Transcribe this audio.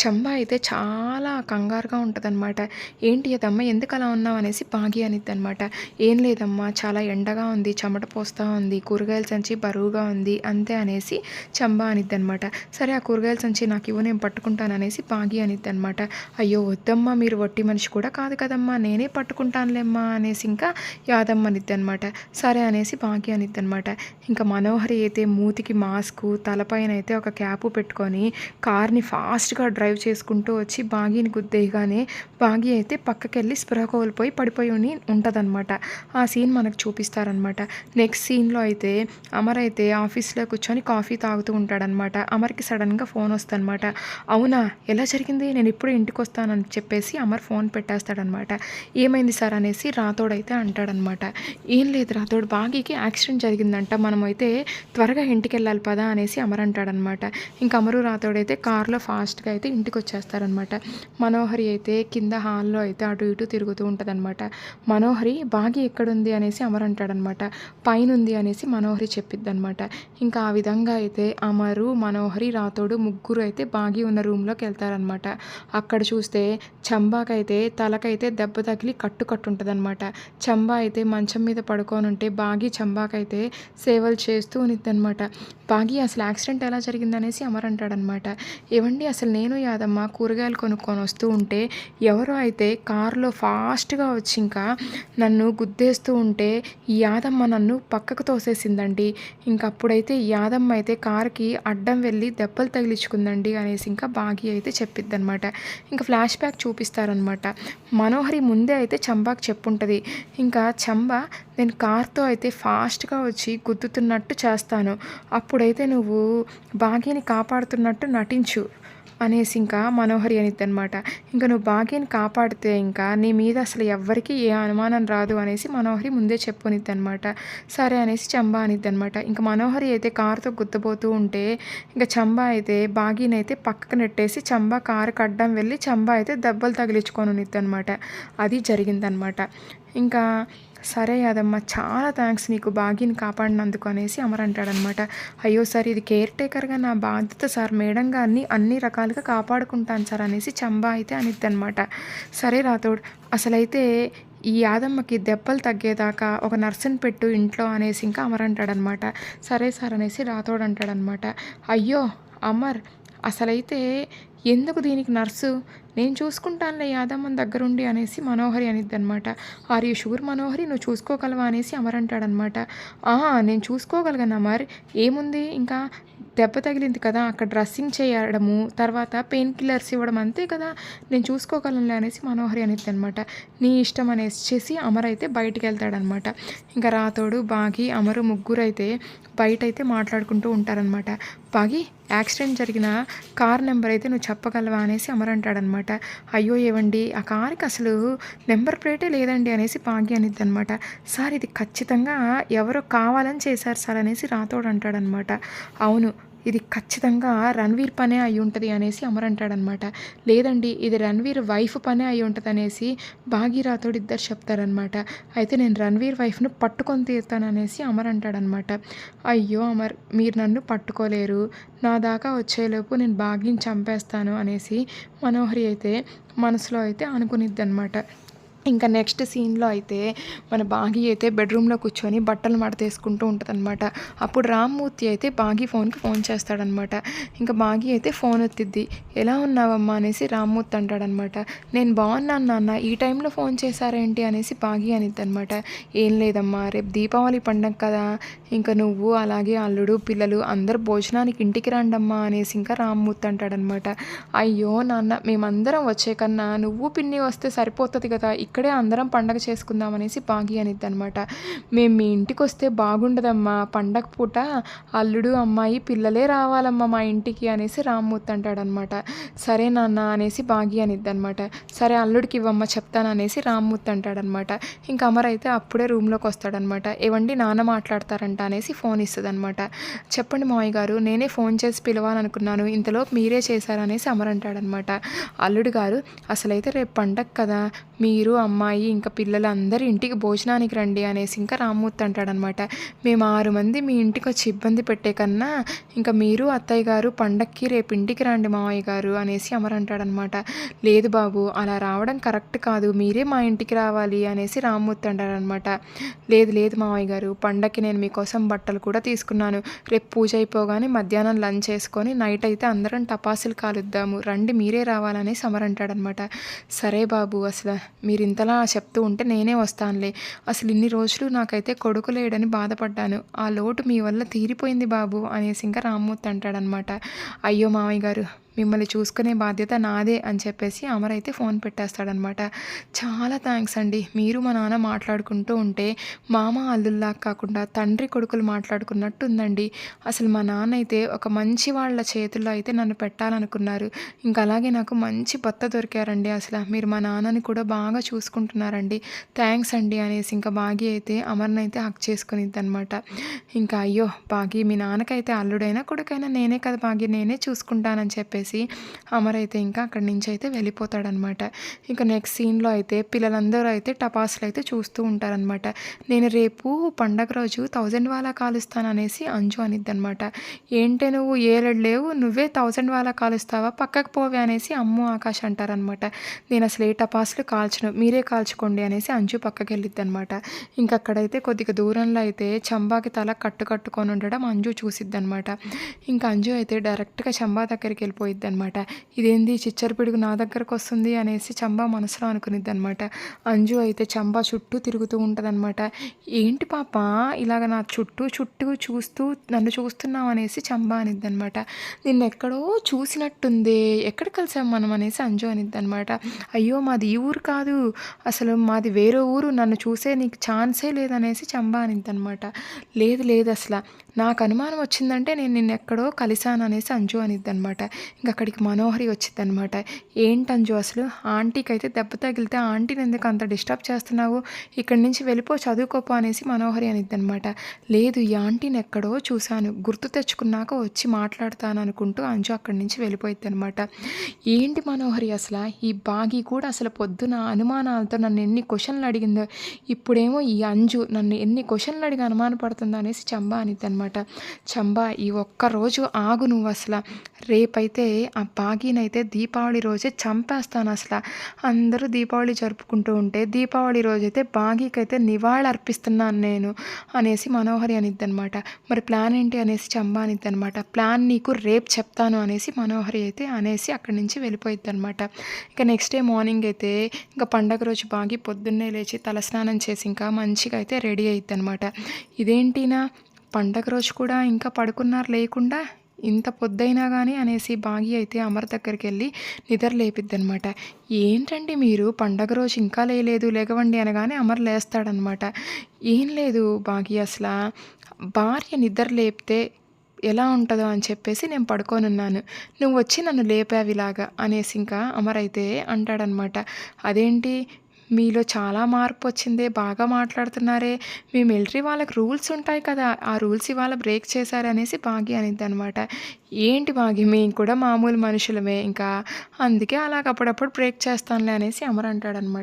చంబా అయితే చాలా కంగారుగా ఉంటుందన్నమాట. ఏంటి అదమ్మా? ఎందుకలా ఉన్నావు? అనేసి పాగి అనిద్ది అనమాట ఏం లేదమ్మా చాలా ఎండగా ఉంది, చెమట పోస్తా ఉంది, కూరగాయల సంచి బరువుగా ఉంది అంతే అనేసి చంబా అనిద్దనమాట. సరే ఆ కూరగాయల సంచి నాకు నాకివ్వు నేను పట్టుకుంటాననేసి అనిద్ది అనమాట అయ్యో వద్దమ్మా మీరు వట్టి మనిషి కూడా కాదు కదమ్మా నేనే పట్టుకుంటానులేమ్మా అనేసి ఇంకా యాదమ్మ అనిద్దనమాట. సరే అనేసి పాగి అనిద్ది అనమాట ఇంకా మనోహరి అయితే మూతికి మాస్కు, తలపైన అయితే ఒక క్యాపు పెట్టుకొని కార్‌ని ఫాస్ట్‌గా డ్రైవ్ చేసుకుంటూ వచ్చి బాగీని గుద్దేయగానే బాగీ అయితే పక్కకెళ్ళి స్పృహ కోల్పోయి పడిపోయి ఉంటుందన్నమాట ఆ సీన్ మనకు చూపిస్తారనమాట. నెక్స్ట్ సీన్‌లో అయితే అమర్ అయితే ఆఫీస్‌లో కూర్చొని కాఫీ తాగుతూ ఉంటాడనమాట. అమర్‌కి సడన్గా ఫోన్ వస్తదనమాట. అవునా ఎలా జరిగింది? నేను ఇప్పుడు ఇంటికి వస్తానని చెప్పేసి అమర్ ఫోన్ పెట్టేస్తాడనమాట. ఏమైంది సార్ అనేసి రాతోడైతే అంటాడనమాట. ఏం లేదు రాథోడ్ బాగీకి యాక్సిడెంట్ జరిగిందంట. మనమైతే త్వరగా ఇంటికి వెళ్ళాలి పదా అనేసి అమర్ అంటాడనమాట. ఇంకా అమరు రాతోడైతే కారులో కార్‌లో ఫాస్ట్‌గా అయితే ఇంటికొచ్చేస్తారనమాట. మనోహరి అయితే కింద హాల్‌లో అయితే అటు ఇటు తిరుగుతూ ఉంటుందన్నమాట మనోహరి బాగి ఎక్కడుంది అనేసి అమర్ అంటాడనమాట. పైనుంది అనేసి మనోహరి చెప్పిద్దనమాట. ఇంకా ఆ విధంగా అయితే అమరు, మనోహరి, రాతోడు ముగ్గురు అయితే బాగి ఉన్న రూమ్‌లోకెళ్తారనమాట. అక్కడ చూస్తే చంబాకైతే తలకైతే దెబ్బ తగిలి కట్టు కట్టుంటుందన్నమాట చంబా అయితే మంచం మీద పడుకోనుంటే బాగి చంబాకైతే సేవలు చేస్తూ ఉండిద్దనమాట. బాగి అసలు యాక్సిడెంట్ ఎలా జరిగిందనేసి అమర్ అంటాడనమాట. ఏవండి అసలు నేను యాదమ్మ కూరగాయలు కొనుక్కొని వస్తూ ఉంటే ఎవరో అయితే కార్‌లో ఫాస్ట్‌గా వచ్చి ఇంకా నన్ను గుద్దేస్తూ ఉంటే యాదమ్మ నన్ను పక్కకు తోసేసిందండి. ఇంకప్పుడైతే యాదమ్మ అయితే కారుకి అడ్డం వెళ్ళి దెబ్బలు తగిలించుకుందండి అనేసి ఇంకా బాగి అయితే చెప్పిద్దనమాట. ఇంకా ఫ్లాష్ బ్యాక్ చూపిస్తారనమాట. మనోహరి ముందే అయితే చంబాకి చెప్పుంటుంది ఇంకా చంబా నేను కార్‌తో అయితే ఫాస్ట్‌గా వచ్చి గుద్దుతున్నట్టు చేస్తాను. అప్పుడైతే నువ్వు భాగ్యని కాపాడుతున్నట్టు నటించు అనేసి ఇంకా మనోహరి అనిద్ది అనమాట ఇంక నువ్వు భాగ్యని కాపాడితే ఇంకా నీ మీద అసలు ఎవ్వరికీ ఏ అనుమానం రాదు అనేసి మనోహరి ముందే చెప్పనిద్దనమాట. సరే అనేసి చంబా అనిద్ది అనమాట ఇంకా మనోహరి అయితే కారుతో గుద్దబోతూ ఉంటే ఇంకా చంబా అయితే భాగ్యనైతే పక్కకు నెట్టేసి చంబా కారు కడ్డం వెళ్ళి చంబా అయితే దెబ్బలు తగిలించుకొని ఉనిద్ది అనమాట అది జరిగిందనమాట. ఇంకా సరే యాదమ్మ చాలా థ్యాంక్స్ నీకు బాగిని కాపాడినందుకు అనేసి అమర్ అంటాడనమాట. అయ్యో సార్ ఇది కేర్ టేకర్‌గా నా బాధ్యత సార్ మేడం గారిని అన్ని రకాలుగా కాపాడుకుంటాను సార్ అనేసి చంబా అయితే అనిద్దనమాట. సరే రాతోడు అసలైతే ఈ యాదమ్మకి దెబ్బలు తగ్గేదాకా ఒక నర్స్‌ని పెట్టు ఇంట్లో అనేసి ఇంకా అమర్ అంటాడనమాట. సరే సార్ అనేసి రాతోడు అంటాడనమాట. అయ్యో అమర్ అసలైతే ఎందుకు దీనికి నర్సు? నేను చూసుకుంటానులే యాదమ్మన్ దగ్గరుండి అనేసి మనోహరి అనిద్దనమాట. ఆర్ యూ షూర్ మనోహరి నువ్వు చూసుకోగలవా అనేసి అమర్ అంటాడనమాట. నేను చూసుకోగలగను అమర్. ఏముంది ఇంకా దెబ్బ తగిలింది కదా! అక్కడ డ్రెస్సింగ్ చేయడము, తర్వాత పెయిన్ కిల్లర్స్ ఇవ్వడం అంతే కదా! నేను చూసుకోగలనులే అనేసి మనోహరి అనిద్దనమాట. నీ ఇష్టం అనేసేసి అమర్ అయితే బయటికెళ్తాడనమాట. ఇంకా రాతోడు బాగి అమరు ముగ్గురైతే బయటైతే మాట్లాడుకుంటూ ఉంటారనమాట. బాగి యాక్సిడెంట్ జరిగిన కార్ నెంబర్ అయితే నువ్వు చెప్పగలవా అనేసి అమర్ అంటాడనమాట. అయ్యో ఏవండి ఆ కార్‌కి అసలు నెంబర్ ప్లేటే లేదండి అనేసి భాగ్య అనిద్దనమాట. సార్ ఇది ఖచ్చితంగా ఎవరో కావాలని చేశారు సార్ అనేసి రాతోడు అంటాడనమాట. అవును ఇది ఖచ్చితంగా రణ్వీర్ పనే అయి ఉంటుంది అనేసి అమర్ అంటాడనమాట. లేదండి ఇది రణ్వీర్ వైఫ్ పనే అయి ఉంటుంది అనేసి భాగీరాథోడు ఇద్దరు చెప్తారనమాట. అయితే నేను రణ్వీర్ వైఫ్ను పట్టుకొని తీరుతాననేసి అమర్ అంటాడనమాట. అయ్యో అమర్ మీరు నన్ను పట్టుకోలేరు. నా దాకా వచ్చేలోపు నేను భాగ్యం చంపేస్తాను అనేసి మనోహరి అయితే మనసులో అయితే అనుకునిద్ది అనమాట ఇంకా నెక్స్ట్ సీన్‌లో అయితే మన బాగి అయితే బెడ్‌రూమ్‌లో కూర్చొని బట్టలు మడతేసుకుంటూ ఉంటదనమాట. అప్పుడు రామ్మూర్తి అయితే బాగి ఫోన్‌కి ఫోన్ చేస్తాడనమాట. ఇంకా బాగి అయితే ఫోన్ ఎత్తిద్ది. ఎలా ఉన్నావమ్మా అనేసి రామ్మూర్తి అంటాడనమాట. నేను బాగున్నాను నాన్న ఈ టైంలో ఫోన్ చేశారేంటి అనేసి బాఘీ అనిద్ది అనమాట ఏం లేదమ్మా రేపు దీపావళి పండగ కదా! ఇంకా నువ్వు అలాగే అల్లుడు, పిల్లలు అందరు భోజనానికి ఇంటికి రండమ్మా అనేసి ఇంకా రామ్మూర్తి అంటాడనమాట. అయ్యో నాన్న మేమందరం వచ్చే కన్నా నువ్వు, పిన్ని వస్తే సరిపోతుంది కదా! ఇక్కడే అందరం పండగ చేసుకుందాం అనేసి అనిద్ది అనమాట మేము మీ ఇంటికొస్తే బాగుండదమ్మా పండగ పూట అల్లుడు, అమ్మాయి, పిల్లలే రావాలమ్మా మా ఇంటికి అనేసి రామ్మూర్తి అంటాడనమాట. సరే నాన్న అనేసి బాగీ అనిద్ది అనమాట సరే అల్లుడికి ఇవ్వమ్మా చెప్తాను అనేసి రామ్మూర్తి అంటాడనమాట. ఇంక అమర్ అయితే అప్పుడే రూమ్‌లోకి వస్తాడనమాట. ఏవండి నాన్న మాట్లాడతారంట అనేసి ఫోన్ ఇస్తుందనమాట చెప్పండి మావయ్య గారు నేనే ఫోన్ చేసి పిలవాలనుకున్నాను. ఇంతలోపు మీరే చేశారనేసి అమర్ అంటాడనమాట. అల్లుడు గారు అసలైతే రేపు పండగ కదా! మీరు, అమ్మాయి ఇంకా పిల్లలు అందరూ ఇంటికి భోజనానికి రండి అనేసి ఇంకా రామ్మూర్తి అంటాడనమాట. మేము ఆరు మంది మీ ఇంటికి వచ్చి ఇబ్బంది పెట్టే కన్నా ఇంకా మీరు అత్తయ్య గారు పండక్కి రేపు ఇంటికి రండి మావయ్య గారు అనేసి అమర్ అంటాడనమాట. లేదు బాబు అలా రావడం కరెక్ట్ కాదు మీరే మా ఇంటికి రావాలి అనేసి రామ్మూర్తి అంటాడనమాట. లేదు లేదు మావయ్య గారు పండక్కి నేను మీకోసం బట్టలు కూడా తీసుకున్నాను. రేపు పూజ అయిపోగానే మధ్యాహ్నం లంచ్ చేసుకొని నైట్ అయితే అందరం టపాసులు కాలుద్దాము రండి మీరే రావాలనేసి అమర్ అంటాడనమాట. సరే బాబు అసలు మీరు ఇంతలా చెప్తూ ఉంటే నేనే వస్తానులే. అసలు ఇన్ని రోజులు నాకైతే కొడుకు లేడని బాధపడ్డాను. ఆ లోటు మీ వల్ల తీరిపోయింది బాబు అనేసి ఇంకా రామ్మూర్తి అంటాడనమాట. అయ్యో మామయ్య గారు మిమ్మల్ని చూసుకునే బాధ్యత నాదే అని చెప్పేసి అమర్ అయితే ఫోన్ పెట్టేస్తాడనమాట. చాలా థ్యాంక్స్ అండి. మీరు మా నాన్న మాట్లాడుకుంటూ ఉంటే మామ అల్లుల్లా కాకుండా తండ్రి కొడుకులు మాట్లాడుకున్నట్టు ఉందండి అసలు మా నాన్న అయితే ఒక మంచి వాళ్ళ చేతుల్లో అయితే నన్ను పెట్టాలనుకున్నారు. ఇంకా అలాగే నాకు మంచి భర్త దొరికారండి అసలు. మీరు మా నాన్నని కూడా బాగా చూసుకుంటున్నారండి. థ్యాంక్స్ అండి అనేసి ఇంకా బాగి అయితే అమర్ని అయితే హక్ చేసుకునిద్ది అనమాట ఇంకా అయ్యో బాగి మీ నాన్నకైతే అల్లుడైనా కొడుకైనా నేనే కదా బాగి. నేనే చూసుకుంటానని చెప్పేసి అమర్ అయితే ఇంకా అక్కడి నుంచి అయితే వెళ్ళిపోతాడనమాట. ఇంకా నెక్స్ట్ సీన్లో అయితే పిల్లలందరూ అయితే టపాసులు అయితే చూస్తూ ఉంటారనమాట. నేను రేపు పండగ రోజు థౌజండ్ వాళ్ళ కాలుస్తాను అనేసి అంజు అనిద్ది అనమాట ఏంటే నువ్వు ఏలడు లేవు నువ్వే థౌజండ్ వాళ్ళ కాలుస్తావా పక్కకు పోవే అనేసి అమ్ము ఆకాష్ అంటారనమాట. నేను అసలు ఏ టపాసులు కాల్చను మీరే కాల్చుకోండి అనేసి అంజు పక్కకి వెళ్ళిద్ది అనమాట ఇంకా అక్కడైతే కొద్దిగా దూరంలో అయితే చంబాకి తల కట్టు కట్టుకొని ఉండడం అంజు చూసిద్ది అనమాట ఇంకా అంజు అయితే డైరెక్ట్గా చంబా దగ్గరికి వెళ్ళిపోయి పోయిద్ది అనమాట ఇదేంది? చిచ్చర పిడుగు నా దగ్గరకు వస్తుంది అనేసి చంబా మనసులో అనుకునిద్ది అనమాట అంజు అయితే చంబా చుట్టూ తిరుగుతూ ఉంటుందన్నమాట. ఏంటి పాప? ఇలాగ నా చుట్టూ చుట్టూ చూస్తూ నన్ను చూస్తున్నావు అనేసి చంబా అనిద్ది అనమాట నిన్ను ఎక్కడో చూసినట్టుంది. ఎక్కడ కలిసాం మనం అనేసి అంజు అనిద్ది అనమాట అయ్యో మాది ఈ ఊరు కాదు. అసలు మాది వేరే ఊరు. నన్ను చూసే నీకు ఛాన్సే లేదనేసి చంబా అనిద్ది అనమాట లేదు లేదు అసలు. నాకు అనుమానం వచ్చిందంటే నేను నిన్ను ఎక్కడో కలిశాను అనేసి అంజు అనిద్ది అనమాట ఇంకా అక్కడికి మనోహరి వచ్చింది అనమాట ఏంటి అంజు అసలు? ఆంటీకి అయితే దెబ్బ తగిలితే ఆంటీని ఎందుకు అంత డిస్టర్బ్ చేస్తున్నావు? ఇక్కడి నుంచి వెళ్ళిపో చదువుకోపో అనేసి మనోహరి అనిద్ది అనమాట లేదు ఈ ఆంటీని ఎక్కడో చూశాను. గుర్తు తెచ్చుకున్నాక వచ్చి మాట్లాడతాను అనుకుంటూ అంజు అక్కడి నుంచి వెళ్ళిపోయింది అనమాట ఏంటి మనోహరి అసలు? ఈ బాగి కూడా అసలు పొద్దున అనుమానాలతో నన్ను ఎన్ని క్వశ్చన్లు అడిగిందో ఇప్పుడేమో ఈ అంజు నన్ను ఎన్ని క్వశ్చన్లు అడిగి అనుమానపడుతుందో అనేసి చంబా అనిద్ది అనమాట చంబా ఈ ఒక్క రోజు ఆగు నువ్వు అసలు. రేపైతే ఆ బాగీనైతే దీపావళి రోజే చంపేస్తాను అసలు. అందరూ దీపావళి జరుపుకుంటూ ఉంటే దీపావళి రోజైతే బాగీకైతే నివాళి అర్పిస్తున్నాను నేను అనేసి మనోహరి అనిద్ది అనమాట మరి ప్లాన్ ఏంటి అనేసి చంబా అనిద్ది అనమాట ప్లాన్ నీకు రేపు చెప్తాను అనేసి మనోహరి అయితే అనేసి అక్కడి నుంచి వెళ్ళిపోయిద్ది అనమాట ఇక నెక్స్ట్ డే మార్నింగ్ అయితే ఇంకా పండగ రోజు బాగి పొద్దున్నే లేచి తలస్నానం చేసి ఇంకా మంచిగా అయితే రెడీ అయిద్ది అనమాట ఇదేంటినా పండగ రోజు కూడా ఇంకా పడుకున్నారు లేకుండా ఇంత పొద్దైనా కానీ అనేసి బాగి అయితే అమర్ దగ్గరికి వెళ్ళి నిద్ర లేపిద్ది అనమాట ఏంటండి మీరు? పండగ రోజు ఇంకా లేలేదు లేగవండి అనగానే అమర్ లేస్తాడనమాట ఏం లేదు బాగి అసలు. భార్య నిద్ర లేపితే ఎలా ఉంటుందో అని చెప్పేసి నేను పడుకోనున్నాను. నువ్వు వచ్చి నన్ను లేపావిలాగా అనేసి ఇంకా అమర్ అయితే అంటాడనమాట అదేంటి? మీలో చాలా మార్పు వచ్చిందే బాగా మాట్లాడుతున్నారే. మీ మిలిటరీ వాళ్ళకి రూల్స్ ఉంటాయి కదా ఆ రూల్స్ ఇవాళ బ్రేక్ చేశారనేసి బాగి అనిద్ది అనమాట ఏంటి బాగి మేము కూడా మామూలు మనుషులమే ఇంకా అందుకే అలాగ అప్పుడప్పుడు బ్రేక్ చేస్తానులే అనేసి అమర్ అంటాడనమాట